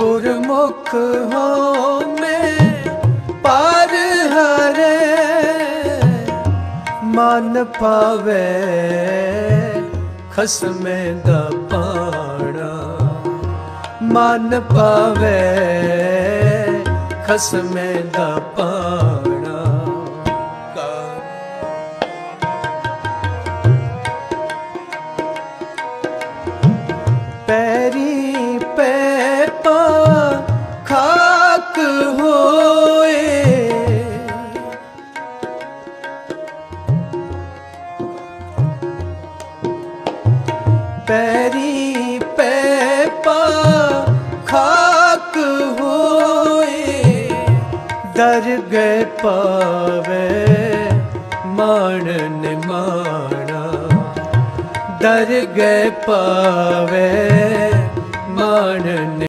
ਗੁਰਮੁਖ ਹੋਮੇ ਪਰ ਹਰੇ, ਮਨ ਪਾਵੇ ਖਸਮੇ ਦਾ ਪਾਣਾ। ਮਨ ਪਾਵੇ ਖਸਮੇ ਦਾ ਪਾਣਾ। ਪੈਰੀ ਪੈਰੀ ਪੈ ਪਾ ਖਾਕ ਹੋਏ ਦਰ ਗਏ ਪਾਵੇ ਮਾਣ ਨਿਮਾਣਾ। ਦਰ ਗਏ ਪਾਵੇ ਮਾਣ